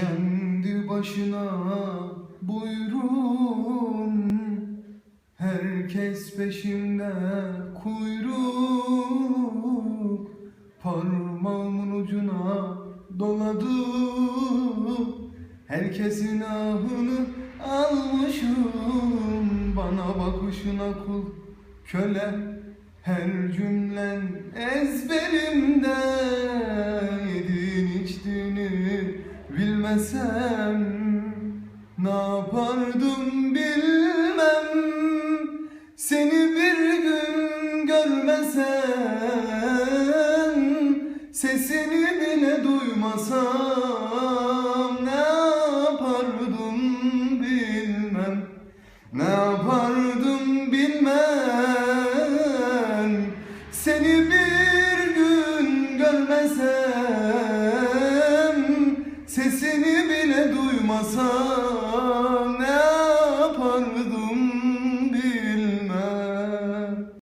Kendi başına buyruğum Herkes peşimde kuyruk Parmağımın ucuna doladım Herkesin ahını almışım. Bana bakışına kul köle Her cümlen ezberimde bilmesem Ne yapardım bilmem. Seni bir gün görmesem Sesini bile duymasam Ne yapardım bilmem. Ne yapardım bilmem. Seni bir gün görmesem Duymasam